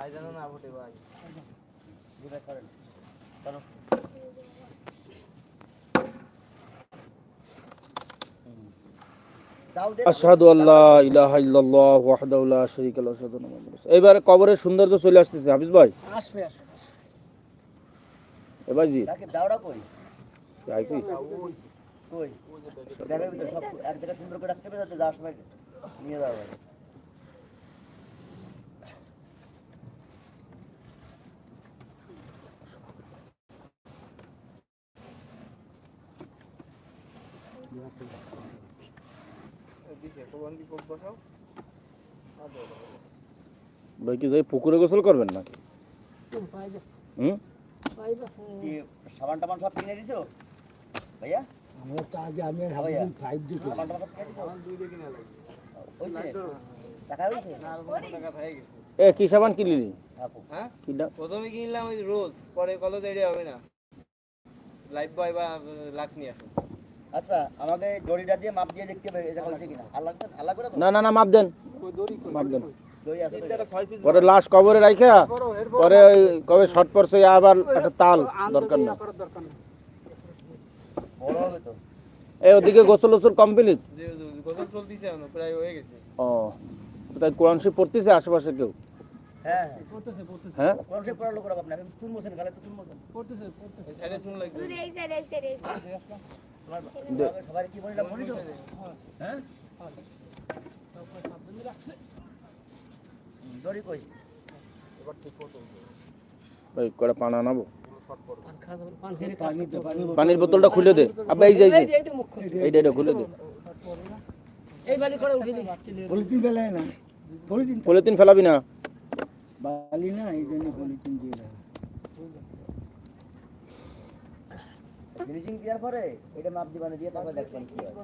ভাই যেন না ফুটে ভাই? করেন। চলো। দাউদের আশহাদু আল্লাহ ইলাহা ইল্লাল্লাহ ওয়াহদাহু লা শারীকা লাহু আশহাদু আন্না মুহাম্মাদান রাসূলুল্লাহ। এবারে কবরের সৌন্দর্য চলে আসতেছে হাফিজ ভাই। আসবে আসবে এবার জি তাকে দাওড়া কই? আইছিস কই? ব্যাগের সব এক জায়গায় সুন্দর করে রাখতে হবে যাতে যাওয়ার সময় নিয়ে যাওয়া যাবে দিছে কোবান কি কোপ বসাও ভাই কি যাই পুকুরে গোসল করবেন নাকি? হুম? সাবান টাবান সব কিনে দিছো? ভাইয়া? আমরা তো আগে আমি হ্যাঁ ফাইভ দিতে সাবান টাবান সব কিনে দিছো? দুই দিকে না লাগে ওইছে টাকা হইছে? না টাকা থাকে গেছে এ কি সাবান কিনলি? আপু। হ্যাঁ? প্রথমে কিনলাম ওই রোজ পরে কলেজ এরিয়া হবে না। লাইফ বয় বা লাক্স নিয়ে আসুন। আচ্ছা আমাকে দড়িটা দিয়ে মাপ দিয়ে দেখতে হবে এটা হচ্ছে কিনা। লাগবে আর লাগবে না না না মাপ দেন। মাপ দেন। দড়ি আছে তো? পরে লাশ কবরে রাইখা পরে কবে শর্ট পড়ছে আবার একটা তাল দরকার না বড় হবে তো। এই ওদিকে গোসল গোসল কমপ্লিট? গোসল চলতিছে প্রায় হয়ে গেছে। ও তাই কোরআন শরীফ পড়তেছে আশেপাশে কেউ? ভাই কটা পান আনাবো? পানির বোতলটা খুলে দে। আবার এই যে এইটা এটা খুলে দে। পলিথিন ফেলাবি না। বালি না এই জন্য পলিথিন দিয়ে দেয়। ফিনিশিং দেওয়ার পরে এটা মাপ দিবানে দিয়ে তারপর দেখবেন কি হয়।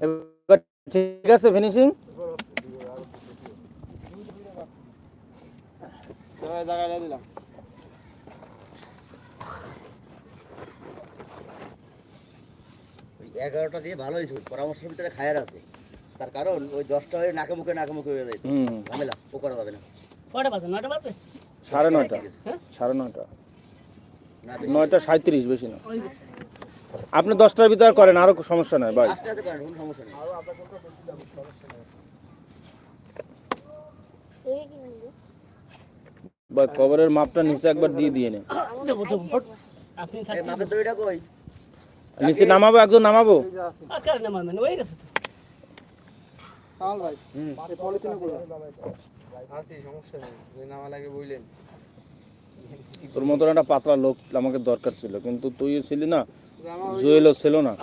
এবার ঠিক আছে ফিনিশিং জায়গায় দিলাম। ওই এগারোটা দিয়ে ভালো হয়েছে পরামর্শের ভিতরে খায়ার আছে। তার কারণ ওই দশটা হয়ে নাকে মুখে নাকে মুখে হয়ে যায়। হুম। ঝামেলা ও করা সাড়ে নয়টা। সাড়ে নয়টা। নয়টা সাঁত্রিশ বেশি না। আপনি দশটার ভিতরে করেন আরও সমস্যা নাই ভাই ভাই কবরের মাপটা নিচে একবার দিয়ে দিয়ে নে এই মাপের দড়িটা কই? নিচে নামাবো একজন নামাবো? কামাল ভাই হুম সমস্যা নেই। যদি নামা লাগে বললেন তোর মতন একটা পাতলা লোক আমাকে দরকার ছিল কিন্তু তুই ছিলি না আমার জুয়েলও ছিল না।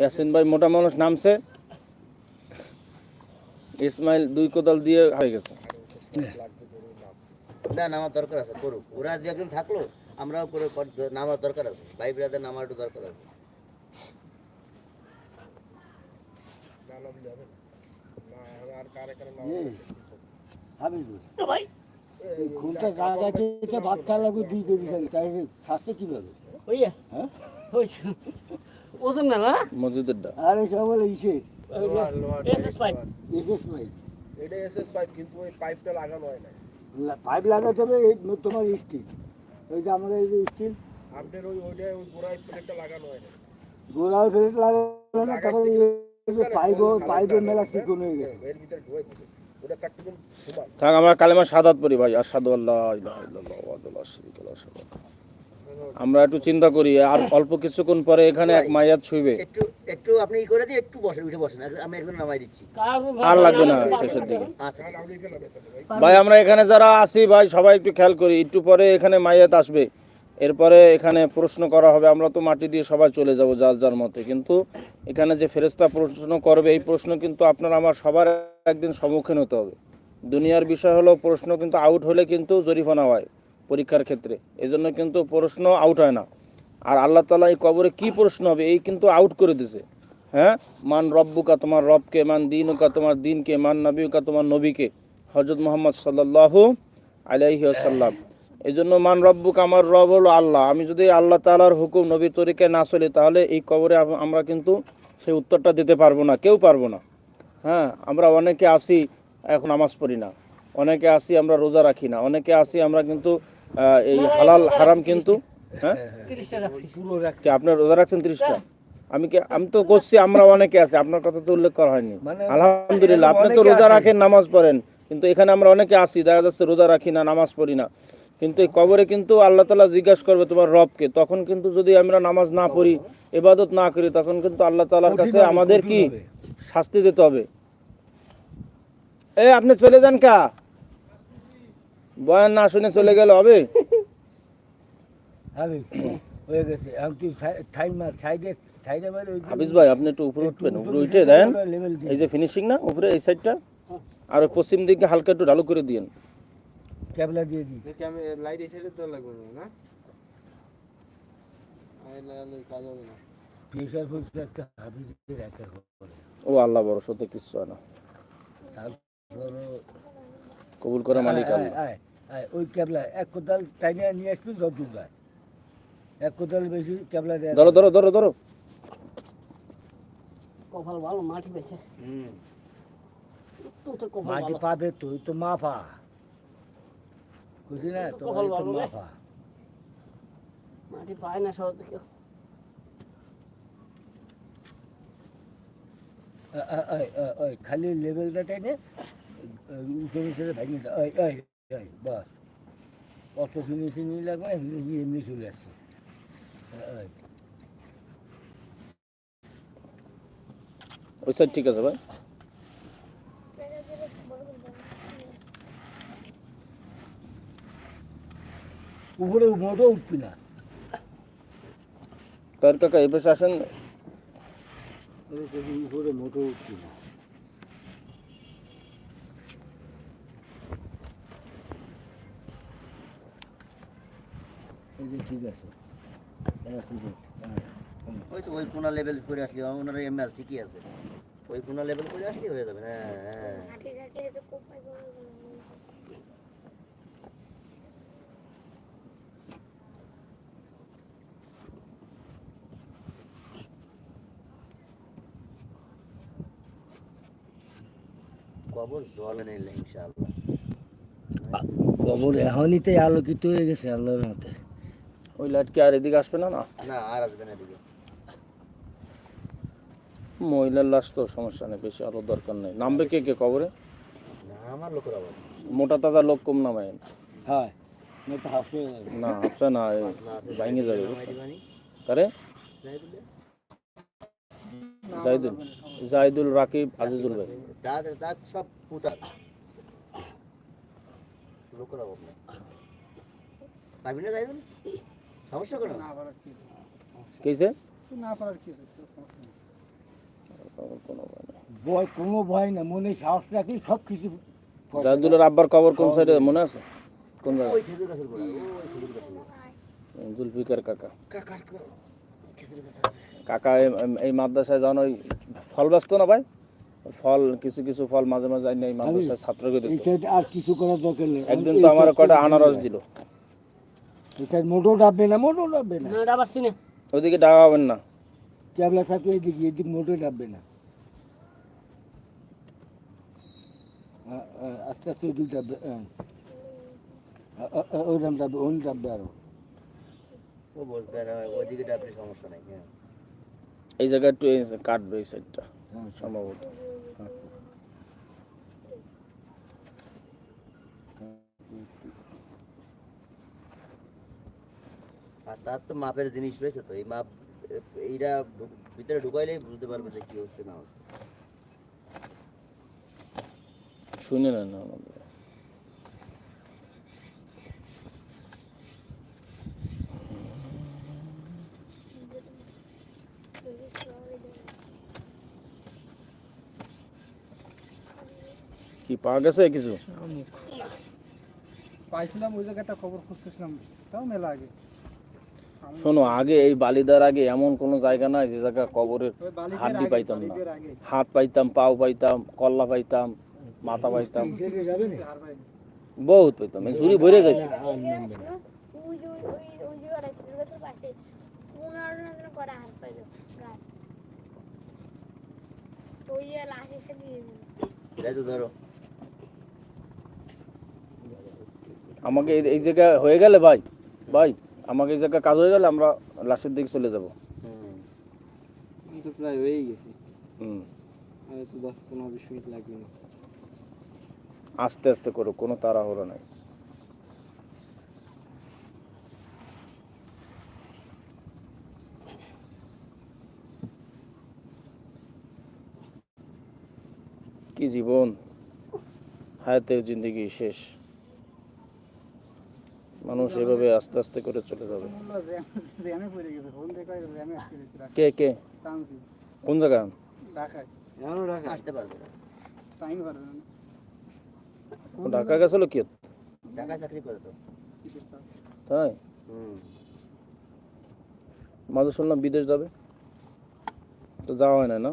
ইয়াসিন ভাই মোটা মানুষ নামছে। ইসমাইল দুই কোদাল দিয়ে হয়ে গেছে। না নামার দরকার আছে করুক। ওরা যে একজন থাকল আমরাও করে নামার দরকার আছে। ভাই ব্রাদার নামার একটু দরকার আছে। হাবিবুল এই ঘুমটা জায়গা থেকে ভাত খাওয়া লাগবে দুই কেজি খাই তাই স্বাস্থ্য কীভাবে? হ্যাঁ? ওজন না না? মসজিদেরটা আর সব বলে ইসে। SS pipe. SS pipe. এটা এসএস পাইপ কিন্তু ওই পাইপটা লাগানো হয় না পাইপ লাগাতে হবে এই তোমার স্টিল। ওই যে আমরা এই যে স্টিল। আপনার ওই ওইটা ওই গোড়ায় প্লেটটা লাগানো হয় না গোলাও ফেরত লাগানো না তারপরে পাইপ পাইপের মেলা চিকন হয়ে গেছে। এর ভিতরে ঢুকে থাক আমরা কালেমা সাদাত পড়ি ভাই। আসাদু আল্লাহ আমরা একটু চিন্তা করি আর অল্প কিছুক্ষণ পরে এখানে এক মাইয়াত ছুইবে একটু একটু আপনি ই করে দিয়ে একটু বসেন উঠে বসেন আমি নামাই দিচ্ছি। আর লাগবে না শেষের দিকে। আচ্ছা ভাই আমরা এখানে যারা আছি ভাই সবাই একটু খেয়াল করি একটু পরে এখানে মাইয়াত আসবে। এরপরে এখানে প্রশ্ন করা হবে, আমরা তো মাটি দিয়ে সবাই চলে যাব যার যার মতে। কিন্তু এখানে যে ফেরেস্তা প্রশ্ন করবে, এই প্রশ্ন কিন্তু আপনার আমার সবার একদিন সম্মুখীন হতে হবে। দুনিয়ার বিষয় হলো প্রশ্ন কিন্তু আউট হলে কিন্তু জরিমানা হয় পরীক্ষার ক্ষেত্রে। এই জন্য কিন্তু প্রশ্ন আউট হয় না। আর আল্লাহ তালা এই কবরে কি প্রশ্ন হবে, এই কিন্তু আউট করে দিছে। হ্যাঁ? মান রব্বুকা, তোমার রবকে, মান দিনুকা, তোমার দিনকে, মান নবীকা, তোমার নবীকে। হজরত মোহাম্মদ সাল্লাল্লাহু আলাইহি আসাল্লাম এই জন্য মান রব্বুক আমার রব হলো আল্লাহ। আমি যদি আল্লাহ তালার হুকুম নবীর তরিকে না চলি তাহলে এই কবরে আমরা কিন্তু সেই উত্তরটা দিতে পারব না কেউ পারব না। হ্যাঁ আমরা অনেকে আসি এখন নামাজ পড়ি না। অনেকে আসি আমরা রোজা রাখি না। অনেকে আসি আমরা কিন্তু এই হালাল হারাম কিন্তু হ্যাঁ? রাখ কি আপনার রোজা রাখছেন তিরিশটা? আমি কি আমি তো করছি আমরা অনেকে আছি আপনার কথা তো উল্লেখ করা হয়নি। মানে আলহামদুলিল্লাহ আপনি তো রোজা রাখেন নামাজ পড়েন কিন্তু এখানে আমরা অনেকে আসি দেখা যাচ্ছে রোজা রাখি না নামাজ পড়ি না। কিন্তু এই কবরে কিন্তু আল্লাহ তালা জিজ্ঞাসা করবে তোমার রবকে। তখন কিন্তু যদি আমরা নামাজ না পড়ি এবাদত না করি তখন কিন্তু আল্লাহ তালার কাছে আমাদের কি শাস্তি দিতে হবে। এ আপনি চলে যান কা? বয়ান না শুনে চলে গেলে হবে? আমি গেছে। আমি তুই ঠাই মা সাইডে সাইডে ওই যে- হাফিজ ভাই আপনি একটু উপরে উঠবেন উপরে উপরে উঠে দেন। এই যে ফিনিশিং না উপরে এই সাইডটা আর পশ্চিম দিকে হালকা একটু ঢালু করে দিয়েন। ক্যাবলা দিয়ে দিই। দেখি আমি লাইট এসে তো লাগবে না, হাফিজের করে। ও আল্লাহ বড় সত্যি কিচ্ছু হয় না। তারপর কবুল করে মালিক ওই ক্যাবলা এক কোদাল টাইনে নিয়ে আসবি দশ দুগায় এক কোদাল বেশি ক্যাবলা দেয় ধরো ধরো ধরো ধরো। কপাল ভালো মাটি পেয়েছে হুম। তো তো কপাল মাটি পাবে তুই তো মাফা বুঝলি না তো তো মাফা। মাটি পায় না সহজে কেউ। খালি লেভেলটা ভেঙে বাস। অত ফিনিশিং লাগবে এমনি এমনি চলে আসছে। ওই ঠিক আছে ভাই। উপরে মোটো উঠবি না। তার কাকা এই পাশে আসেন। উপরে মোটো উঠবি না। ঠিক আছে। হ্যাঁ, ঠিক আছে। হ্যাঁ, হ্যাঁ। ওই তো ওই কোনা লেভেল করে আসলে ওনার এম এস ঠিকই আছে? ওই কোনা লেভেল করে আসলে হয়ে যাবে হ্যাঁ হ্যাঁ হাঁটি ঝাঁটি তো কোপায় বড় বড়। কবর জল নিলে ইনশাআল্লাহ। কবর এখনইতে আলোকিত হয়ে গেছে আল্লাহর মতে ওই লাইট কি আর এদিকে আসবে না না? না আর আসবে না এদিকে। মহিলার লাশ তো সমস্যা নেই বেশি আলো দরকার নেই। নামবে কে কে কবরে? না আমার লোকের আবার। মোটা তাজা লোক কম নামায় হ্যাঁ না না হাফসা না ভাঙে যাবে বুঝছ? দিবানি কারে যাই দিলে জাহিদুল জাহিদুল রাকিব আজিজুল ভাই। দাঁত দাঁত সব পুতার লোকের না সমস্যা কোনো? কেছে ভয় কোনো ভয় না মনে সাহস রাখি সব কিছু জাহিদুলের আব্বার কবর কোন সাইডে মনে আছে? কোন জায়গায়? জুলফিকার কাকা। কাকার খেজুর গাছের কাকা এই- মাদ্রাসায় যান ওই ফল ব্যস্ত না ভাই? ফল কিছু কিছু ফল মাঝে মাঝে আইনে এই মাদ্রাসায় ছাত্রকে এই দিত। আর কিছু করার দরকার নেই। একদিন তো আমার কটা আনারস দিল। এই সাইড মোটো ডাববে না মোটো ডাববে না। না এটা না। ওইদিকে ডাকা হবেন না। ক্যাবলা থাকলে এদিকে এদিক মোটো ডাববে না। আস্তে আস্তে ওদিক ডাববে ওরম ডাববে ওন ডাববে আরও। ও বসবে আর ওইদিকে ডাবলে সমস্যা নাই হ্যাঁ। এই জায়গায় একটু এই কাটবে এই সাইডটা হ্যাঁ, সম্ভবত। আর তার তো মাপের জিনিস রয়েছে তো এই মাপ এইটা ভিতরে ঢুকাইলেই বুঝতে পারবে যে কি হচ্ছে না হচ্ছে। শুনে না আমাদের কি পাওয়া গেছে কিছু? পাইছিলাম ওই জায়গাটা খবর খুঁজতেছিলাম তাও মেলা আগে। শোনো আগে এই বালিদার আগে এমন কোনো জায়গা নাই যে জায়গা কবরের হাড্ডি পাইতাম না। হাত পাইতাম পাও পাইতাম কল্লা পাইতাম মাথা পাইতাম। বহুত পাইতাম ঝুড়ি ভরে যাইতো ওই আমাকে এই- জায়গায় হয়ে গেলে ভাই ভাই আমাকে এই জায়গায় কাজ হয়ে গেলে আমরা লাশের দিকে চলে যাব। প্রায় হয়েই গেছি। হুম। আর দশ পনেরো বিশ মিনিট লাগবে না। আস্তে আস্তে করো কোনো তাড়াহুড়ো নাই। কি জীবন? হায়াতের জিন্দগি শেষ। মানুষ এভাবে আস্তে আস্তে করে চলে যাবে। কে কে? কোন জায়গা? ঢাকা গেছিল কি? তাই? মাঝে শুনলাম বিদেশ যাবে। তো যাওয়া হয় না না?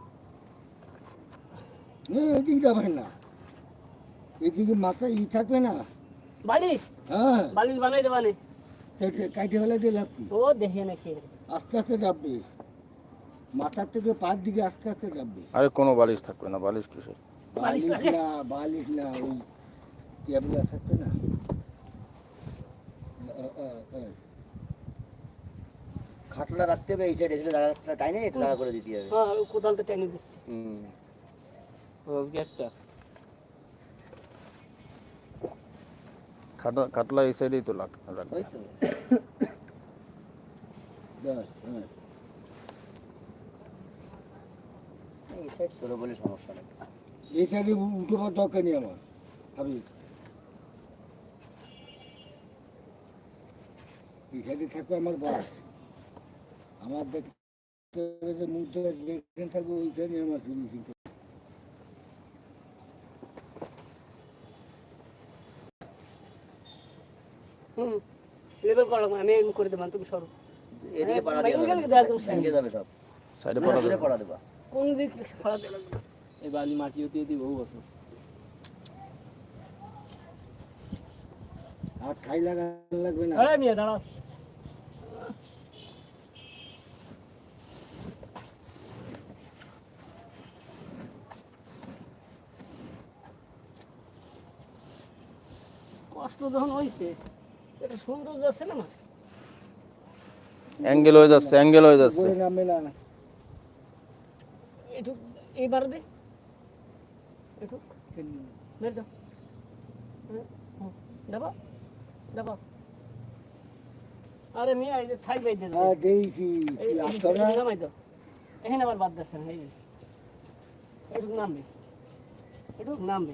এদিকে যাবেন না। এদিকে মাথায় ই থাকবে না। বালিশ? হ্যাঁ। বালিশ বানাই দেবানে সেটা কাটে ফেলে দিয়ে লাভ ও দেখে নাকি আস্তে আস্তে যাববে মাথার থেকে পার দিকে আস্তে আস্তে যাববে আরে কোনো বালিশ থাকবে না। বালিশ কিসের? বালিশ বালিশ না বালিশ না ওই ক্যাবলা থাকবে না। আ, আ, আ। খাটলা রাখতে হবে এই সাইডে এসে টাইনে জায়গা করে দিতে হবে। হ্যাঁ কোদালটা টেনে দিচ্ছি। হুম। একটা। এই সাইডেই তো লাগ রাখবে ওই তো। ব্যাস, হ্যাঁ। এই সাইড ছোট বলে সমস্যা নেই। এই সাইডে উঠে দরকার নেই আমার। ভাবি এই সাইডে থাকবে আমার বস আমার দেখতে যে মুখ ধরে যেখানে থাকবে ওইখানে আমার হুম। লেবেল করা লাগবে আমি এরকম করে দেবান তুমি সরো। এদিকে পাড়া হ্যাঁ, দিয়ে এখানে দেবে একদম শেষ। ভেঙে যাবে সব। সাইডে না, পড়া দূরে যাবে পড়া দেবা। কোন দিক ফলা দেওয়া এই বালি মাটি হতে হতে বহু বছর আর ঠাই লাগা লাগবে না। আরে মিয়া দাঁড়াও। কষ্ট যখন হয়েছে এটা সুন্দর যাচ্ছে না অ্যাঙ্গেল হয়ে যাচ্ছে অ্যাঙ্গেল হয়ে একটু এইবার দে। একটু বের দাও হ্যাঁ, হুম, দেবো? দেবো। আরে মিয়া এই যে থাই বাই দে হ্যাঁ নামাই দাও এখানে আবার বাদ দিচ্ছে এই যে। এটুকু নামবে। এটুকু নামবে।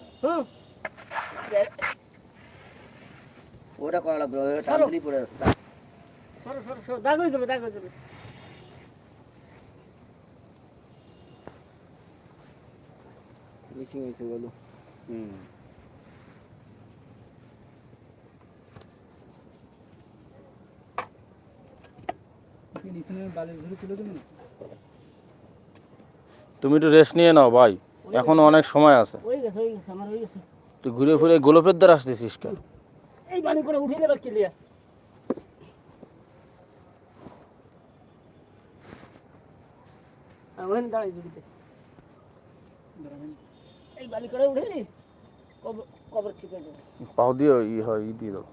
হুম। ওটা করা লাগবে ওটা পড়ে যাচ্ছে সরো সরো সরো দাগ হয়ে যাবে দাগ হয়ে যাবে। হয়েছে বলো। হুম। তুমি একটু রেস্ট নিয়ে নাও ভাই এখনও অনেক সময় আছে। গেছে হয়ে গেছে আমার হয়ে গেছে। তুই ঘুরে ঘুরে গোলপের দ্বার আসতেছিস কেন? বালি করে উঠিয়ে দেবে ক্লিয়ার। ওখানে দাঁড়াই জুড়িতে এই বালি করে উঠেলি কবর কবর ঠিক পাও দিয়ে ই হয় ই দিয়ে দাও।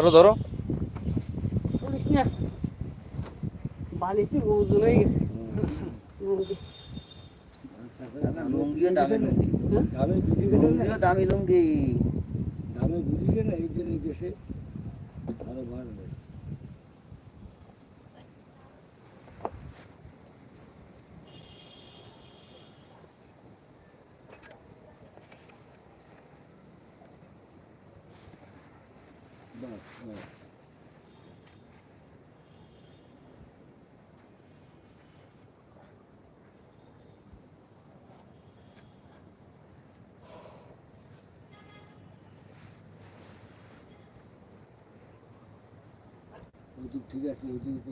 ধরো ধরো। পুলিশ না বালিতে ওজন হয়ে গেছে। লুঙ্গিও দামি লুঙ্গি দামে বুঝি গেলে না লুঙ্গিও দামি লুঙ্গি দামে বুঝি গেলে এই জন্য গেছে দেশে আরও বাড়বে ওইদিক ঠিক আছে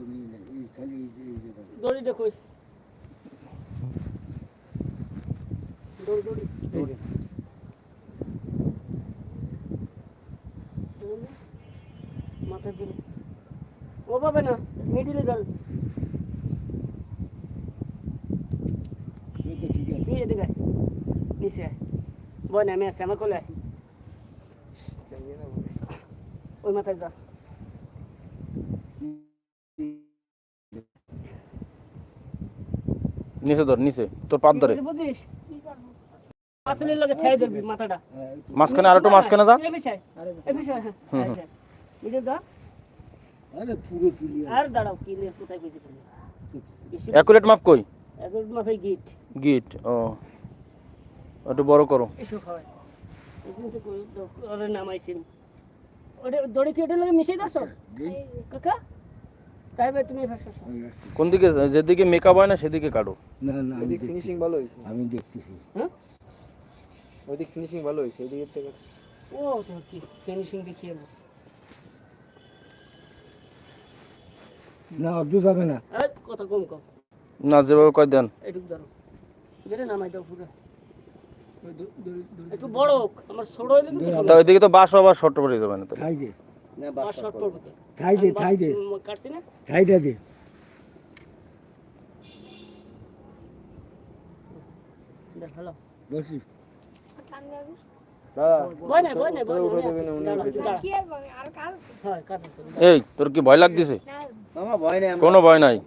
নিয়ে এই খালি এই যে দড়ি দেখো ও পাবে না মিডিলে আছে। আয়। নিচে বয় না আমি আসছি আমার কোলে। ওই মাথায় যা। নিচে ধর নিচে তোর পাত ধরে। মাঝখানে আর একটু মাঝখানে যা। হ্যাঁ আচ্ছা অ্যাকুরেট মাপ কই? গিট গিট ও। একটু বড় করো। এসো খাওয়াই ওখান থেকে ওই দ- ওরে নামাইছি ওটা দড়ি কি ওটা লাগে মিশিয়ে কাকা? কোন দিকে যেদিকে মেকআপ হয় না সেদিকে কাটো। না না ওইদিক ফিনিশিং ভালো হয়েছে। আমি দেখতেছি। ওইদিক ফিনিশিং ভালো হয়েছে ওইদিকের থেকে। ও তোমার কি ফিনিশিং দেখিয়ে না যাবে না। কথা কম কম। না যেভাবে কয় দেন। এটুক ধরো। যেটা নামাই দাও পুরো। একটু বড় হোক আমার ছোট হইলে তা ওইদিকে তো বাস আবার শর্ট পড়ে যাবে না তো। থাই দে থাই দে। থাইটা দে বসি? হ্যাঁ। এই তোর কি ভয় লাগতেছে? না। মামা ভয় কোনো ভয় নাই।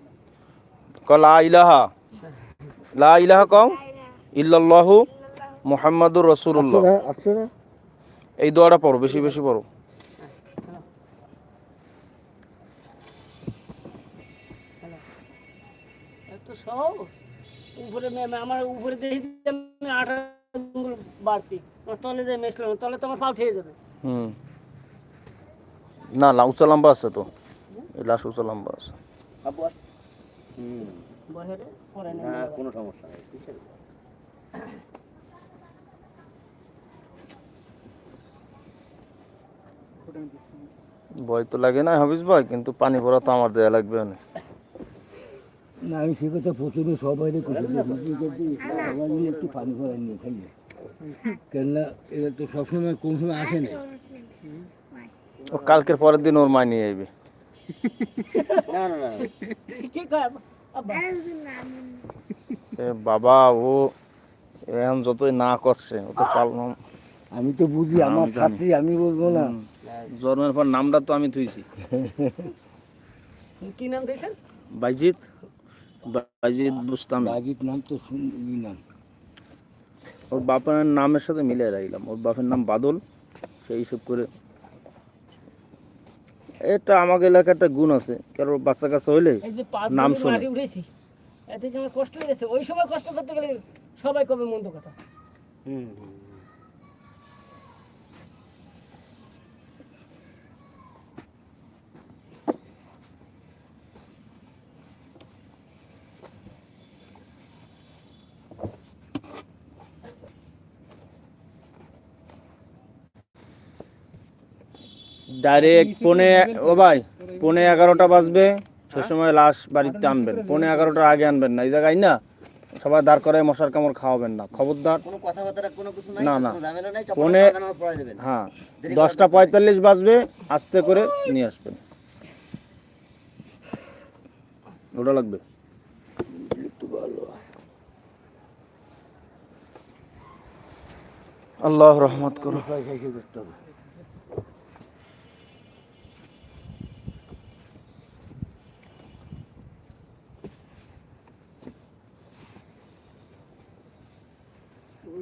ক লা ইলাহা। লা ইলাহা কও। ইল্লাল্লাহু আল্লাহ মুহাম্মাদুর রাসূলুল্লাহ। এই দোয়াটা পড়ো বেশি বেশি পড়ো। এত সহজ উপরে আমার উপরে দেখি আঠারো আঙ্গুল বাড়তি। তলে যে মেশলো তলে তো আমার পাও খেয়ে যাবে। হুম। না লম্বা আছে তো। এই লাশ উঁচা লম্বা আছে। হুম, না কোনো সমস্যা নেই ভয় তো লাগে না হাফিজ ভাই কিন্তু পানি ভরা তো আমার দেয়া লাগবে না না আমি সে কথা প্রথমে সবাই সবাই একটু পানি ভরা নিয়ে খাইলে কেননা এরা তো সবসময় কোন সময় আসে না ও কালকের পরের দিন ওর মা নিয়ে এ বাবা ও এখন যতই না করছে ও তো পালন আমি তো বুঝি আমার। ছাত্রী আমি বলব না। জন্মের পর নামটা তো আমি থুইছি। কি নাম দিয়েছেন? বাইজিৎ। বাইজিৎ বুঝতাম রাজিত নাম তো শুনি নাম ওর বাপের নামের সাথে মিলে রাখলাম। ওর বাপের নাম বাদল। সেই হিসেব করে এটা আমাকে এলাকার একটা গুণ আছে। কারণ বাচ্চা কাচ্চা হইলে নাম শুনে। উঠেছি এতে যে আমার কষ্ট হয়েছে ওই সময় কষ্ট করতে গেলে সবাই কবে মন্দ কথা? হুম। ডাইরেক্ট পনে ও ভাই পনে এগারোটা বাজবে সে সময় লাশ বাড়িতে আনবেন পৌনে এগারোটার আগে আনবেন না এই জায়গায় না সবাই দাঁড় করে মশার কামড় খাওয়াবেন না খবরদার কোনো কথাবার্তা কোনো কিছু নাই না, না। দেবেন হ্যাঁ দশটা পঁয়তাল্লিশ বাজবে আস্তে করে নিয়ে আসবেন ওটা লাগবে আল্লাহ রহমত করো পয়সা হিসেবে করতে হবে ওই থাকো দি হুম? এই দিক থাক। এই থাক হুম